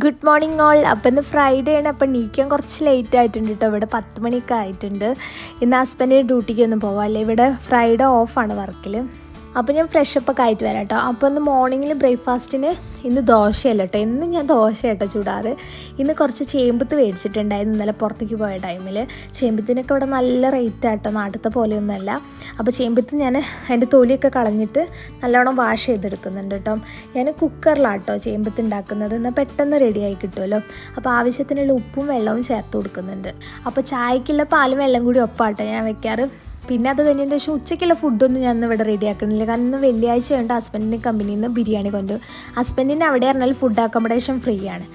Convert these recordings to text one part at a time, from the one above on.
Good morning all അപ്പം ഇന്ന് Friday ആണ്. അപ്പം നീക്കാൻ കുറച്ച് ലേറ്റ് ആയിട്ടുണ്ട് കേട്ടോ ഇവിടെ പത്ത് മണിയൊക്കെ ആയിട്ടുണ്ട്. ഇന്ന് ഹസ്ബൻഡിന് ഡ്യൂട്ടിക്ക് ഒന്നും പോവാല്ലേ? ഇവിടെ ഫ്രൈഡേ ഓഫാണ് വർക്കിൽ അപ്പോൾ ഞാൻ ഫ്രഷ് അപ്പ് ആയിട്ട് വരാം കേട്ടോ അപ്പോൾ ഇന്ന് മോർണിംഗിൽ ബ്രേക്ക്ഫാസ്റ്റിന് ഇന്ന് ദോശയല്ല കേട്ടോ എന്നും ഞാൻ ദോശ കേട്ടോ ചൂടാറ്. ഇന്ന് കുറച്ച് ചേമ്പത്ത് മേടിച്ചിട്ടുണ്ടായിരുന്നു ഇന്നലെ പുറത്തേക്ക് പോയ ടൈമിൽ ചേമ്പത്തിനൊക്കെ ഇവിടെ നല്ല റേറ്റ് ആട്ടോ നാട്ടിലത്തെ പോലെയൊന്നുമല്ല. അപ്പോൾ ചേമ്പത്ത് ഞാൻ അതിന്റെ തൊലിയൊക്കെ കളഞ്ഞിട്ട് നല്ലോണം വാഷ് ചെയ്തെടുക്കുന്നുണ്ട് കേട്ടോ ഞാൻ കുക്കറിലാട്ടോ ചേമ്പത്ത് ഉണ്ടാക്കുന്നത്. എന്നാൽ പെട്ടെന്ന് റെഡിയായി കിട്ടുമല്ലോ. അപ്പോൾ ആവശ്യത്തിനുള്ള ഉപ്പും വെള്ളവും ചേർത്ത് കൊടുക്കുന്നുണ്ട്. അപ്പോൾ ചായക്കുള്ള പാലും വെള്ളം കൂടി ഒപ്പാട്ടോ ഞാൻ വെക്കാറ്. പിന്നെ അത് കഴിഞ്ഞതിന് ശേഷം ഉച്ചയ്ക്കുള്ള ഫുഡൊന്നും ഞാൻ ഇവിടെ റെഡി ആക്കണില്ല. കാരണം ഇന്ന് വെള്ളിയാഴ്ച വേണ്ട ഹസ്ബൻഡിന്റെ കമ്പനിയിൽ നിന്ന് ബിരിയാണി കൊണ്ടു ഹസ്ബൻഡിന് അവിടെ പറഞ്ഞാൽ ഫുഡ് അക്കോമഡേഷൻ ഫ്രീ ആണ്.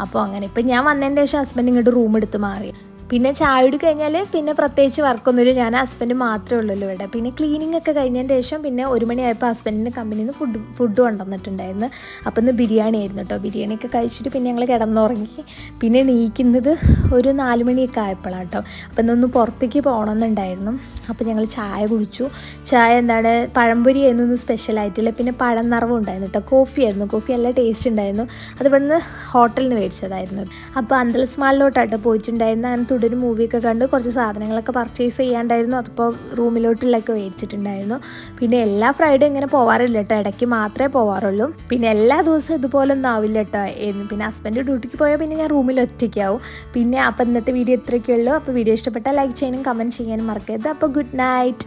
അപ്പോൾ അങ്ങനെ. ഇപ്പം ഞാൻ വന്നതിന്റെ ശേഷം ഹസ്ബൻഡ് ഇങ്ങോട്ട് റൂം എടുത്ത് മാറി. പിന്നെ ചായ കഴിഞ്ഞാൽ പിന്നെ പ്രത്യേകിച്ച് വർക്കൊന്നുമില്ല. ഞാൻ ഹസ്ബൻഡ് മാത്രമേ ഉള്ളൂ ഇവിടെ. പിന്നെ ക്ലീനിങ് ഒക്കെ കഴിഞ്ഞതിന് ശേഷം പിന്നെ ഒരു മണിയായപ്പോൾ ഹസ്ബൻഡിന്റെ കമ്പനിയിൽ നിന്ന് ഫുഡ് ഫുഡ് കൊണ്ടുവന്നിട്ടുണ്ടായിരുന്നു. അപ്പം ഇന്ന് ബിരിയാണി ആയിരുന്നു കേട്ടോ. ബിരിയാണിയൊക്കെ കഴിച്ചിട്ട് പിന്നെ ഞങ്ങൾ കിടന്നുറങ്ങി. പിന്നെ നീക്കുന്നത് ഒരു നാല് മണിയൊക്കെ ആയപ്പോഴാണ് കേട്ടോ. അപ്പം ഇന്നൊന്ന് പുറത്തേക്ക് പോകണമെന്നുണ്ടായിരുന്നു. അപ്പോൾ ഞങ്ങൾ ചായ കുടിച്ചു. ചായ എന്താണ്? പഴംപൊരി ആയിരുന്നു സ്പെഷ്യലായിട്ടില്ല പിന്നെ പഴം നിറവും ഉണ്ടായിരുന്നു കേട്ടോ. കോഫി ആയിരുന്നു. കോഫി നല്ല ടേസ്റ്റ് ഉണ്ടായിരുന്നു. അത് ഇവിടുന്ന് ഹോട്ടലിൽ നിന്ന് മേടിച്ചതായിരുന്നു. അപ്പോൾ അന്തൽസ് മാളിലോട്ടാട്ടോ പോയിട്ടുണ്ടായിരുന്നു അങ്ങനെ തുടരും മൂവിയൊക്കെ കണ്ട് കുറച്ച് സാധനങ്ങളൊക്കെ പർച്ചേസ് ചെയ്യാണ്ടായിരുന്നു. അതിപ്പോൾ റൂമിലോട്ടുള്ളൊക്കെ മേടിച്ചിട്ടുണ്ടായിരുന്നു. പിന്നെ എല്ലാ ഫ്രൈഡേ ഇങ്ങനെ പോവാറില്ല കേട്ടോ ഇടയ്ക്ക് മാത്രമേ പോവാറുള്ളൂ. പിന്നെ എല്ലാ ദിവസവും ഇതുപോലെ ഒന്നും ആവില്ല കേട്ടോ പിന്നെ ഹസ്ബൻഡ് ഡ്യൂട്ടിക്ക് പോയാൽ പിന്നെ ഞാൻ റൂമിൽ ഒറ്റയ്ക്കാവും. പിന്നെ അപ്പോൾ ഇന്നത്തെ വീഡിയോ ഇത്രയൊക്കെ ഉള്ളൂ അപ്പോൾ വീഡിയോ ഇഷ്ടപ്പെട്ടാൽ ലൈക്ക് ചെയ്യാനും കമന്റ് ചെയ്യാനും മറക്കരുത്. അപ്പോൾ ഗുഡ് നൈറ്റ്